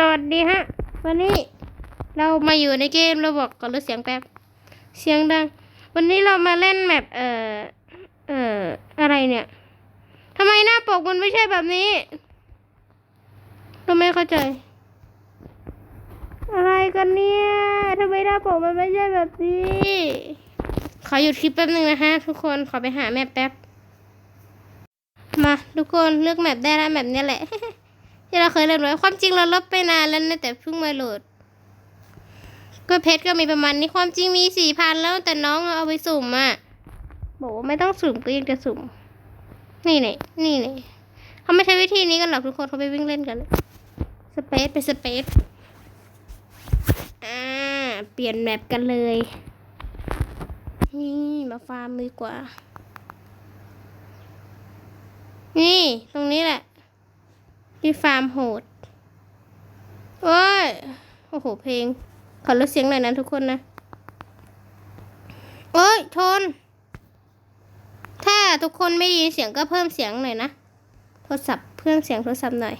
สวัสดีฮะ วันนี้เรามาอยู่ในเกมเราบอกก่อนลดเสียงแป๊บ เสียงดัง วันนี้เรามาเล่นแมปเอ่อ เอ่อ อะไรเนี่ยทำไมหน้าปกมันไม่ใช่แบบนี้เราไม่เข้าใจ อะไรกันเนี่ยทำไมหน้าปกมันไม่ใช่แบบนี้ ขอหยุดคลิปแป๊บหนึ่งนะฮะ ทุกคนขอไปหาแมปแป๊บ มา ทุกคนเลือกแมปได้แล้วแมปนี้แหละ ที่เราเคยเล่นไว้ความจริงเราลบไปนานแล้วนะแต่เพิ่งมาโหลด ก็เพชรก็มีประมาณนี้ความจริงมีสี่พันแล้วแต่น้องเอาไปสุ่มอะบอกว่าไม่ต้องสุ่มก็ยังจะสุ่ม นี่เนี่ยนี่เนี่ยเขาไม่ใช้วิธีนี้กันหรอกทุกคนเขาไปวิ่งเล่นกันเลยสเปซไปสเปซอ่าเปลี่ยนแมปกันเลยนี่มาฟาร์มดีกว่า นี่ ตรงนี้แหละ ที่ฟาร์มโหดโอ้ย โอ้โห เพลง ขอลดเสียงหน่อยนะทุกคนนะ โอ้ย ทน ถ้าทุกคนไม่ยินเสียงก็เพิ่มเสียงหน่อยนะ โทรศัพท์เพิ่มเสียงโทรศัพท์หน่อย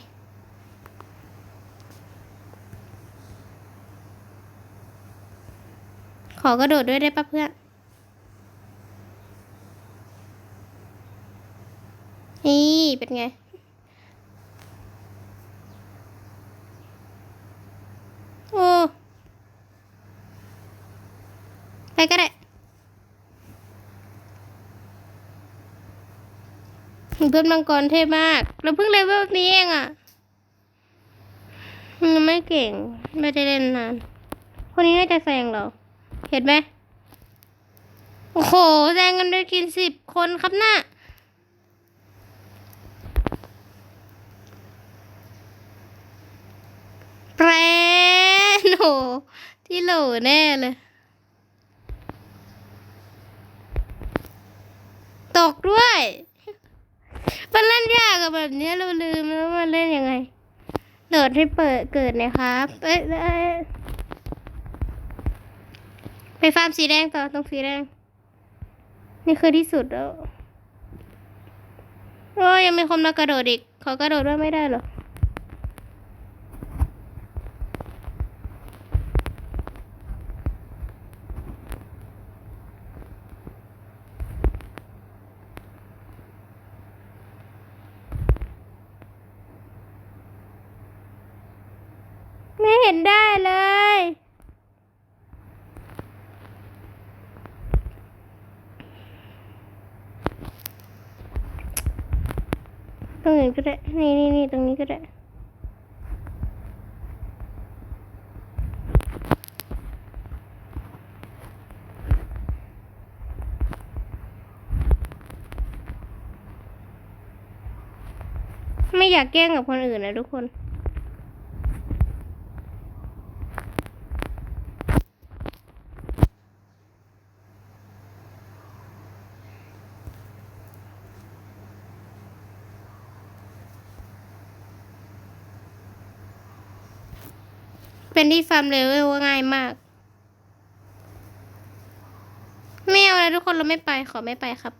ขอกระโดดด้วยได้ปะเพื่อนนี่เป็นไง โอ้ไปก็ได้เพื่อนมังกรเท่มาก เราเพิ่งเลเวลนี้เองอะยังไม่เก่ง ไม่ได้เล่นนาน คนนี้น่าจะแซงเรา เห็นไหม โอ้โห แซงกันด้วยกินสิบคนครับน่ะปรนโห ที่โหลแน่เลย ตกด้วยมันเล่นยากอะแบบนี้เราลืมแล้วมันเล่นยังไงโดดให้เปิดเกิดนะครับเอ้ยไปฟาร์มสีแดงต่อตรงสีแดง นี่คือที่สุดแล้วโอ้ยยังมีคนมากระโดดอีก ขอกระโดดด้วยไม่ได้หรอ ไม่เห็นได้เลย ตรง นี้ก็ได้ นี่นี่นี่ตรงนี้ก็ได้ไม่อยากแกล้งกับคนอื่นนะทุกคน เป็นที่ฟาร์มเลเวลว่าง่ายมาก ไม่เอานะทุกคนเราไม่ไปขอไม่ไปครับ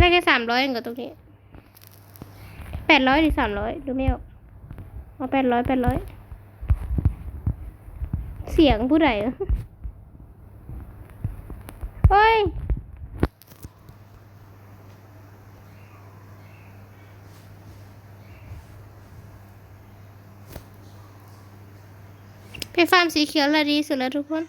ได้แค่สามร้อยเองกับตรงนี้แปดร้อยหรือสามร้อยดูไม่ออกเอาแปดร้อยแปดร้อยเสียงผู้ใดเฮ้ย ไปฟาร์มสีเขียวละดีสุดแล้วทุกคน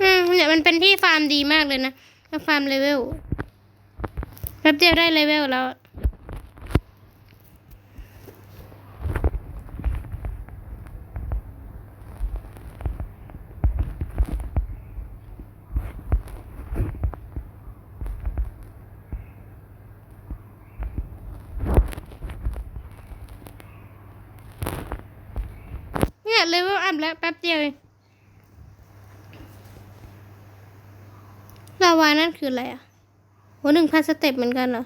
อืมเนี่ยมันเป็นที่ฟาร์มดีมากเลยนะฟาร์มเลเวลแป๊บเดียวได้เลเวลแล้ว เี่ยเลเวลอัพแล้วแป๊บเดียวลาวานั่นคืออะไรอะโหหนึ่งพันสเต็ปเหมือนกันเหรอ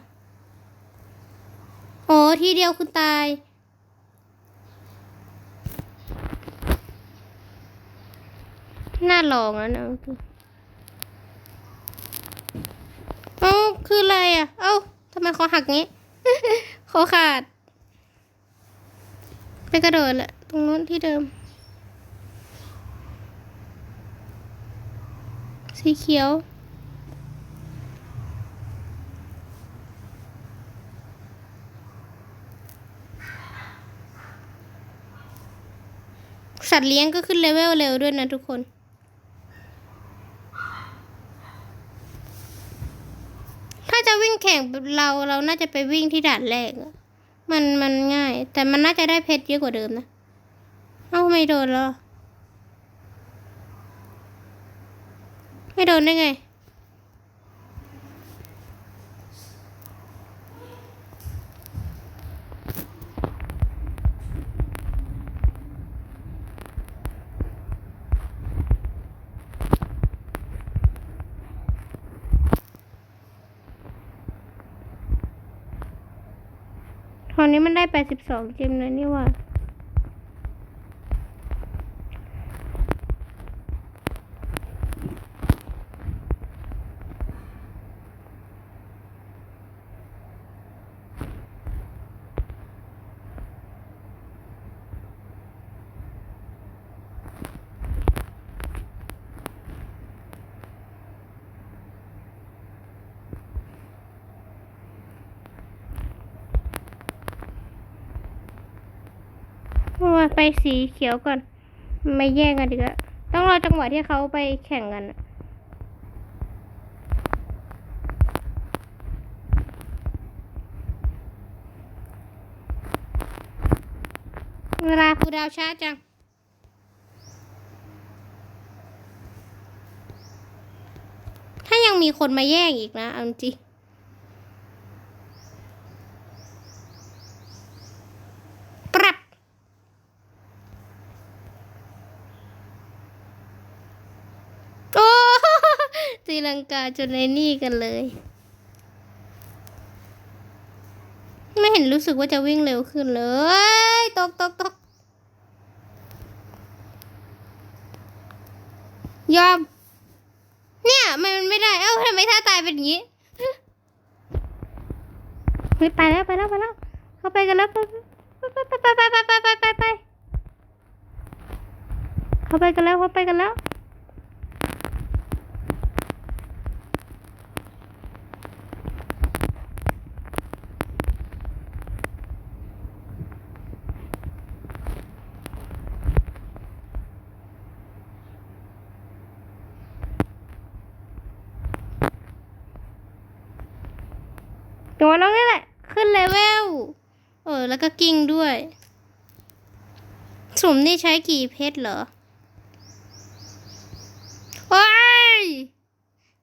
โอ้ทีเดียวคุณตาย น่าลองนะนะเอ้าคืออะไรอะ เอ้าทำไมคอหักงี้คอขาด ไปกระโดดแหละ ตรงนู้นที่เดิม สีเขียว สัตว์เลี้ยงก็ขึ้นเลเวลเร็วด้วยนะทุกคนถ้าจะวิ่งแข่งเราเราน่าจะไปวิ่งที่ด่านแรก มันมันง่าย แต่มันน่าจะได้เพชรเยอะกว่าเดิมนะ เอ้าไม่โดนเหร ไม่โดนได้ไง ตอนนี้มันได้แปดสิบสองเจมเลยนี่ว่า ไปสีเขียวก่อน ไม่แย่งกันดีกว่าต้องรอจังหวะที่เขาไปแข่งกันเวลาคูดาวช้าจัง ถ้ายังมีคนมาแย่งอีกนะเอาจริง ปรับ โอ้ ตี ลังกาจนในนี่กันเลย ไม่เห็นรู้สึกว่าจะวิ่งเร็วขึ้นเลย ตกตกตกยอม เนี่ยมันไม่ได้ เอ้าทำไมท่าตายเป็นอย่างนี้ไปแล้วไปแล้วไปแล้วเข้าไปกันแล้วไปไปไปไปไปไปไปไปไปเข้าไปกันแล้วเข้าไปกันแล้ว ตัวเรานี่แหละ ขึ้นเลเวล เออ แล้วก็กิ้งด้วย สุ่มนี่ใช้กี่เพชรเหรอ โอ้ย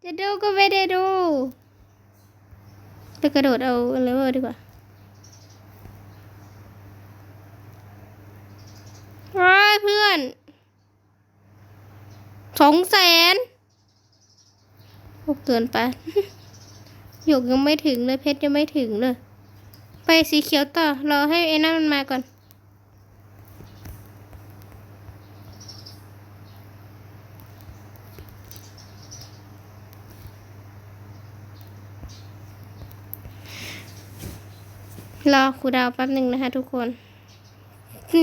จะดูก็ไม่ได้ดู ไปกระโดดเอาเลเวลดีกว่าโอ้ยเพื่อน สองแสนโอ้เกินไป หยกยังไม่ถึงเลยเพชรยังไม่ถึงเลย ไปสีเขียวต่อรอให้ไอ้นั่นมันมาก่อนรอครูดาวแป๊บหนึ่งนะคะทุกคน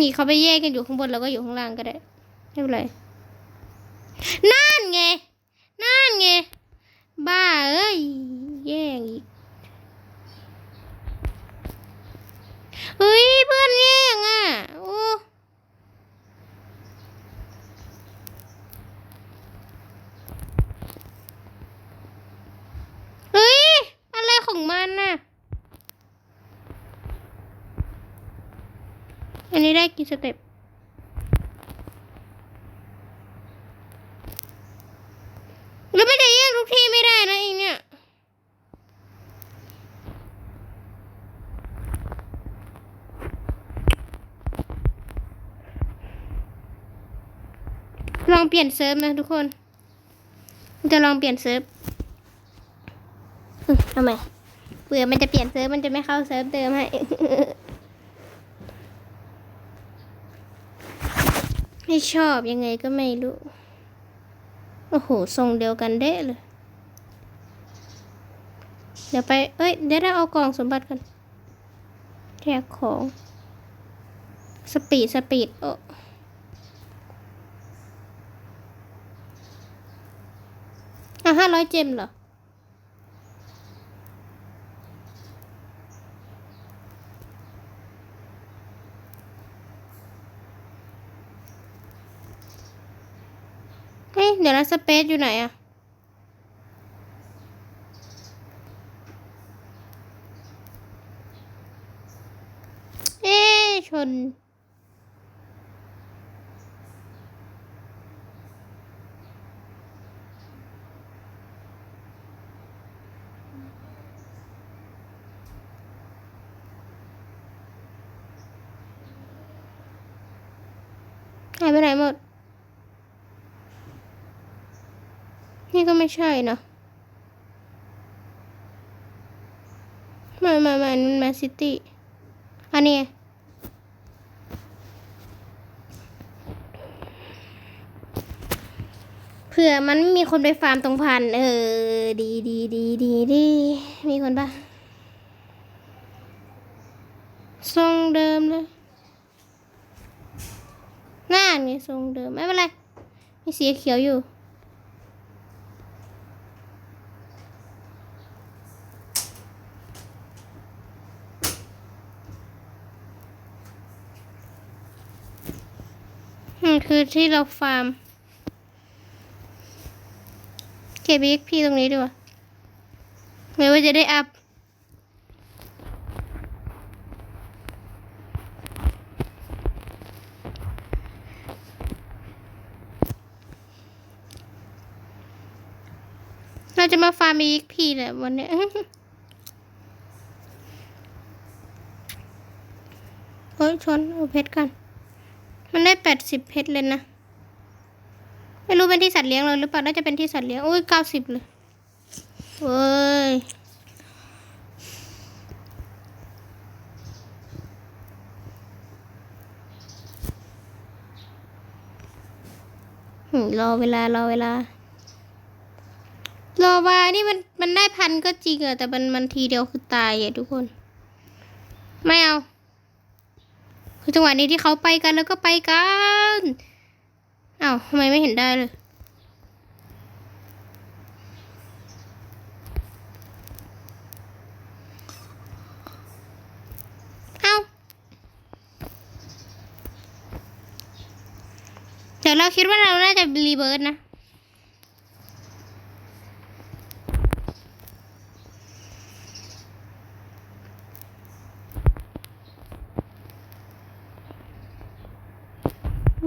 นี่เขาไปแยกกันอยู่ข้างบนแล้วก็อยู่ข้างล่างก็ได้ไม่เป็นไรนั่นไง นั่นไง บ้าเอ้ย แย่งอีก เฮ้ย เพื่อนแย่งอะ โอ้เฮ้ย อะไรของมันน่ะ อันนี้ได้กี่ สเต็ปแล้วไม่ได้แย่งทุกที่ไม่ได้นะเองเนี่ยลองเปลี่ยนเซิร์ฟนะทุกคน จะลองเปลี่ยนเซิร์ฟอืมทำไมเผื่อมันจะเปลี่ยนเซิร์ฟมันจะไม่เข้าเซิร์ฟเดิมให้ ไม่ชอบยังไงก็ไม่รู้ โอ้โห ทรงเดียวกันเด้เลย เดี๋ยวไป เอ้ย เดี๋ยวได้เอากล่องสมบัติกันแจกของ สปีด สปีด โอ้อะห้าร้อยเจมเหรอ เดี๋ยวนะสเปซอยู่ไหนอะเอ๊ชน หายไปไหนหมด นี่ก็ไม่ ใช่นะไม่ไม่ไม่นั่นแมนซิตี้ อันนี้เผื่อมันไม่มีคนไปฟาร์มตรงพัน เออ ดีดีดีดีดี มีคนปะทรงเดิมเลยหน้ามีทรงเดิม ไม่เป็นไร มีสีเขียวอยู่ อืมคือที่เราฟาร์ม เก็บ XP ตรงนี้ดีกว่าหรือว่าจะได้อัพเราจะมาฟาร์ม XP แหละวันนี้เฮ้ยชนเอาเพชรกัน มันได้แปดสิบเพชรเลยนะ ไม่รู้เป็นที่สัตว์เลี้ยงเลยหรือเปล่า น่าจะเป็นที่สัตว์เลี้ยง อุ้ยเก้าสิบเลยเว้ยรอเวลารอเวลารอวานี่มันมันได้พันก็จริงอะแต่มันมันทีเดียวคือตายอะทุกคน ไม่เอา คือจังหวะนี้ที่เขาไปกันแล้วก็ไปกันอ้าวทำไมไม่เห็นได้เลย เอ้าเดี๋ยวเราคิดว่าเราน่าจะรีเบิร์ดนะ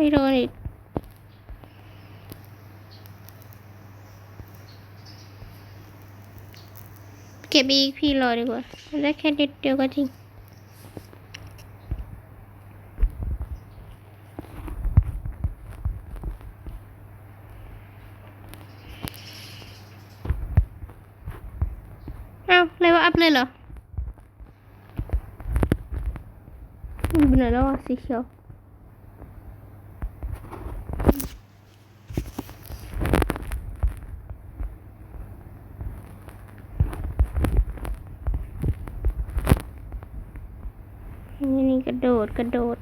ไม่โดนอีกเก็บอีกพี่รอดีกว่าได้แค่นิดเดียวก็จริงเอ้าเลยว่าอัพเลยเหรอมันเป็นไหนแล้วะสีเขียว นี่นี่ กระโดด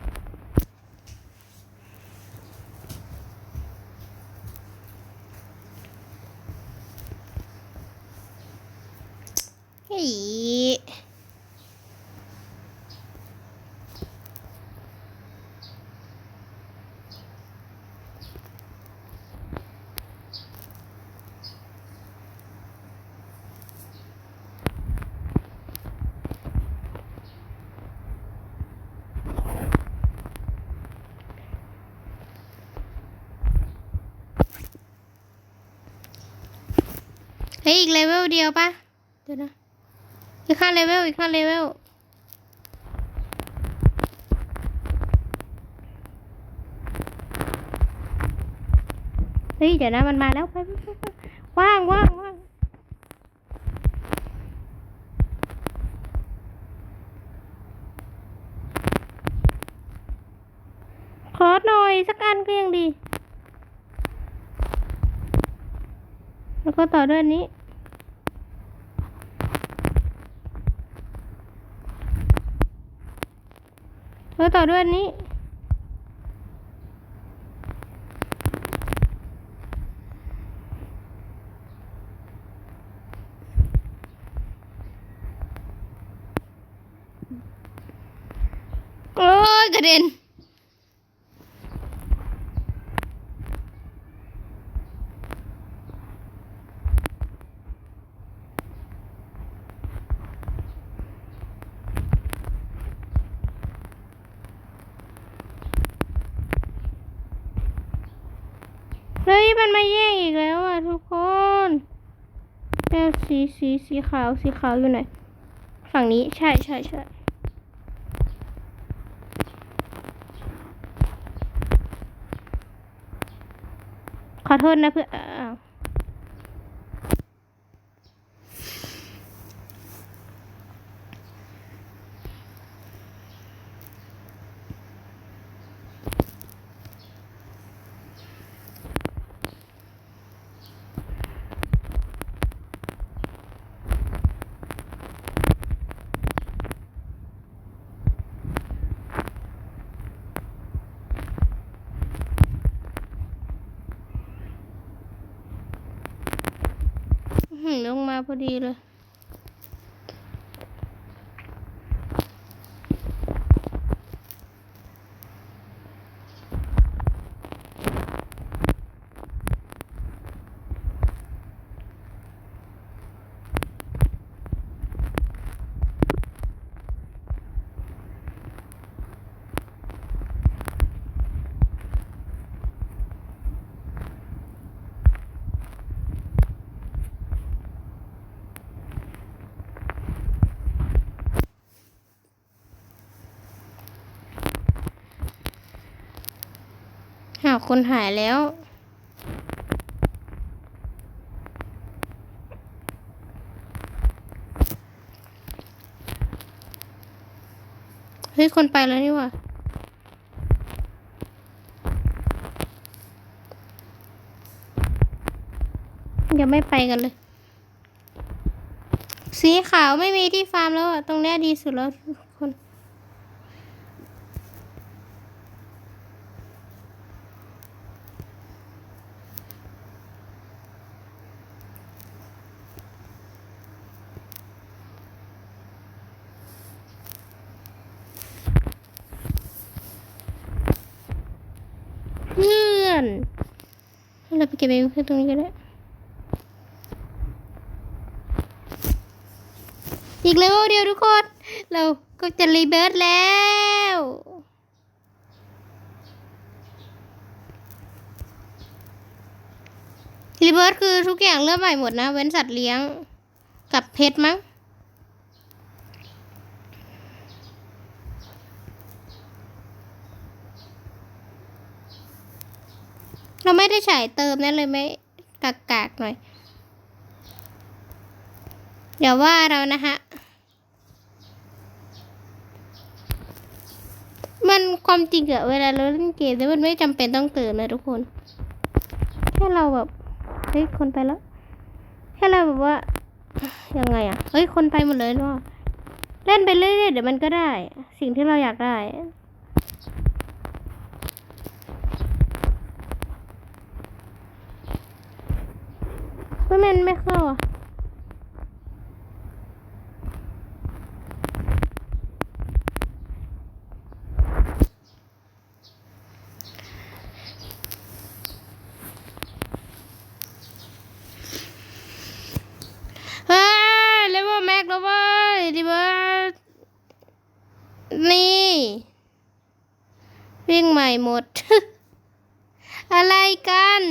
เฮ้ยอีกเลเวลเดียวปะเดี๋ยวนะอีกห้าเลเวลอีกห้าเลเวลเฮ้ยเดี๋ยวนะมันมาแล้วไปไปไปไปว่างว่างว่างขอหน่อยสักอันก็ยังดี แล้วก็ต่อด้วยอัน แล้วต่อด้วยนี้นี้ โอ้ยกระเด็น เฮ้ย มันมาแย่งอีกแล้วอะทุกคนแล้ว สีสีสีขาวสีขาวอยู่ไหนฝั่งนี้ใช่ใช่ใช่ขอโทษนะเพื่อนอ้าว พอดีเลย คนหายแล้ว เฮ้ย คนไปแล้วนี่ว่ายังไม่ไปกันเลย สีขาวไม่มีที่ฟาร์มแล้วอะ ตรงเนี้ยดีสุดแล้วทุกคน เพื่อน เราไปคือนตรงนี้ก็ได้อีกเลเวลเดียวทุกคน เราก็จะรีเบิร์ตแล้วรีเบิร์ตคือทุกอย่างเริ่มใหม่หมดนะ เว้นสัตว์เลี้ยงกับเพชรมั้ง เราไม่ได้ฉายเติมนั่นเลยไม่กากากหน่อย เดี๋ยวว่าเรานะฮะ มันความจริงอะเวลาเราเล่นเกมเนี่ยมันไม่จำเป็นต้องเติมนะทุกคน แค่เราแบบ เฮ้ย คนไปแล้ว แค่เราแบบว่า ยังไงอะเฮ้ย คนไปหมดเลยเนาะเล่นไปเรื่อยๆเดี๋ยวมันก็ได้ สิ่งที่เราอยากได้ เฮ้ยมันไม่เข้าอะเฮ้ยเลเวลแม็กแล้วเว้ยดิเบิร์ดนี่วิ่งใหม่หมด อะไรกัน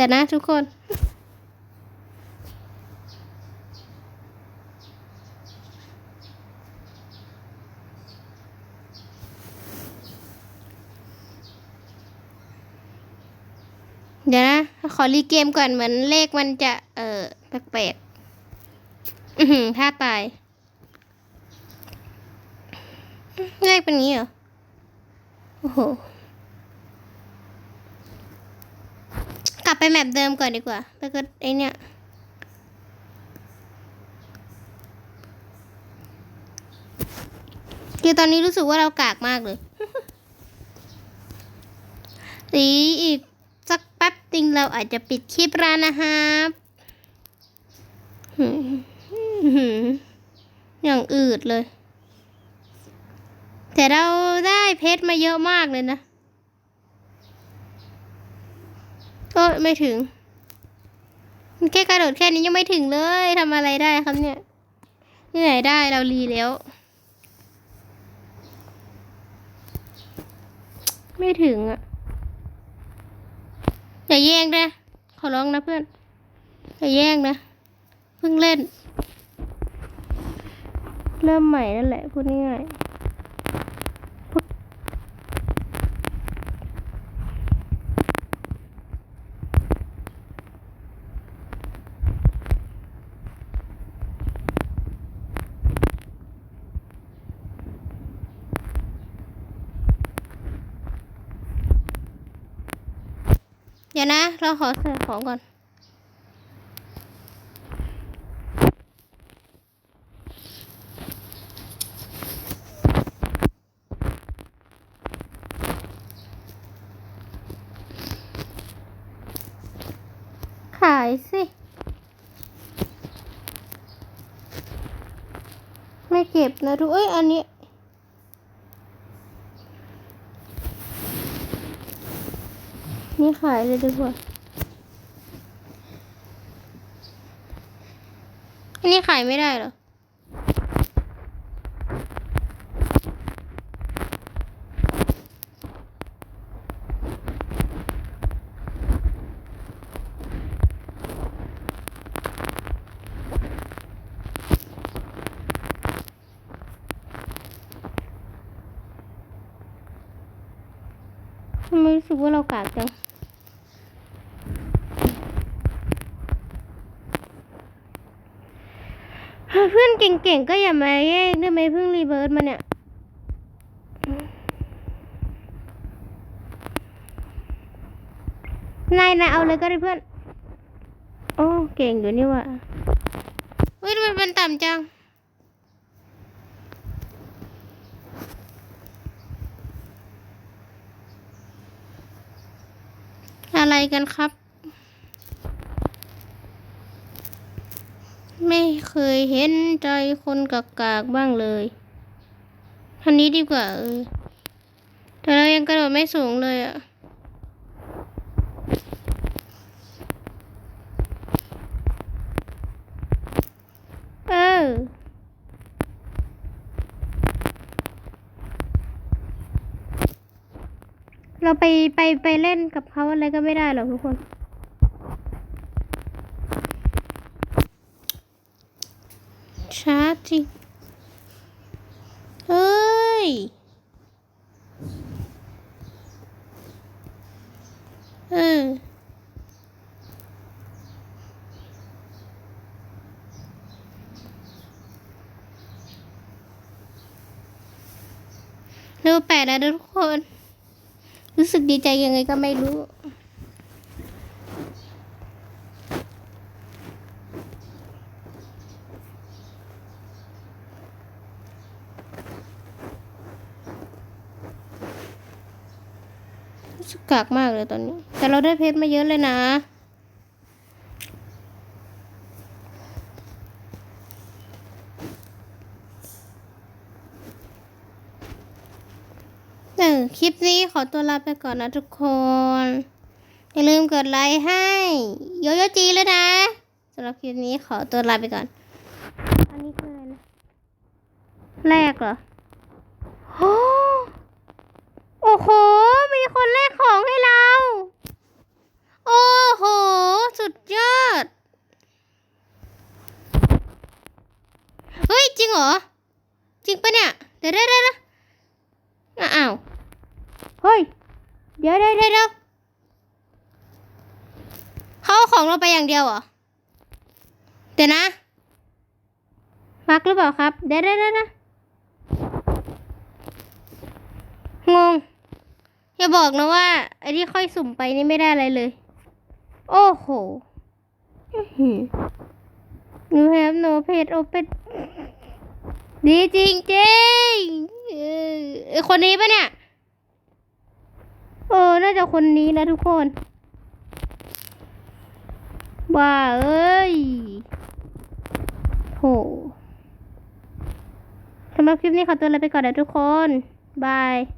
แต่นะทุกคน เดี๋ยวนะ ขอรีเกมก่อนเหมือนเลขมันจะ เออแปลกๆอื้าตาย เลขเป็นงี้เหรอ โอ้โห ลับไปแมปเดิมก่อนดีกว่า แล้วก็ไอเนี่ย คือตอนนี้รู้สึกว่าเรากากมากเลยสีอีกสักแป๊บติงเราอาจจะปิดคลิปร้านะครับอย่างอืดเลย แต่เราได้เพชรมาเยอะมากเลยนะ ก็ไม่ถึงแค่กระโดดแค่นี้ยังไม่ถึงเลยทำอะไรได้ครับเนี่ยที่ไหนได้เรารีแล้ว ไม่ถึงอะ อย่าแย่งนะขอร้องนะเพื่อน อย่าแย่งนะ เพิ่งเล่น เริ่มใหม่นั่นแหละพูดง่ายๆ เราขอใส่ของก่อน ขายสิ ไม่เก็บนะทุกเอ้ย อันนี้นี่ขายเลยดีกว่า นี้ขายไม่ได้เหรอ ทำไมรู้สึกว่าเรากากจัง เพื่อนเก่งๆก็อย่ามาแย่งได้ไหมเพิ่งรีเบิร์ตมาเนี่ยนายนายเอาเลยก็ได้เพื่อน โอ้ เก่งอยู่นี่ว่ะเฮ้ยทำไมมันต่ำจัง อะไรกันครับ ไม่เคยเห็นใจคนกากากๆบ้างเลยทันนี้ดีกว่าเออ แต่เรายังกระโดดไม่สูงเลยอะเออเราไปไปไปเล่นกับเขาอะไรก็ไม่ได้หรอกทุกคน ช้าจริง เฮ้ย เออ เร็วแปดแล้วทุกคน รู้ สึกดีใจยังไงก็ไม่รู้ รู้สึกกากมากเลยตอนนี้ แต่เราได้เพชรมาเยอะเลยนะ เอ อคลิปนี้ขอตัวลาไปก่อนนะทุกคน อย่าลืมกดไลค์ให้ โยโยจีเลยนะสำหรับคลิปนี้ขอตัวลาไปก่อน อันนี้คืออะไรนะ แรกเหรอ โอ้โห มีคนแลกของให้เรา โอ้โห สุดยอด เฮ้ย จริงเหรอ จริงปะเนี่ย เดี๋ยวเดี๋ยวเดี๋ยวอ้าว เฮ้ย เดี๋ยวเดี๋ยวเดี๋ยวเขาเอาของเราไปอย่างเดียวเหรอเดี๋ยวนะฟักหรือเปล่าครับ เดี๋ยวเดี๋ยวเดี๋ยวงง อย่าบอกนะว่าไอ้ที่ค่อยสุ่มไปนี่ไม่ได้อะไรเลย โอ้โหหือ You have no pet open ดีจริงจริงๆเออคนนี้ปะเนี่ย เออ น่าจะคนนี้นะทุกคนบ้าเอ้ย โหสำหรับคลิปนี้ขอตัวลาไปก่อนนะทุกคน บาย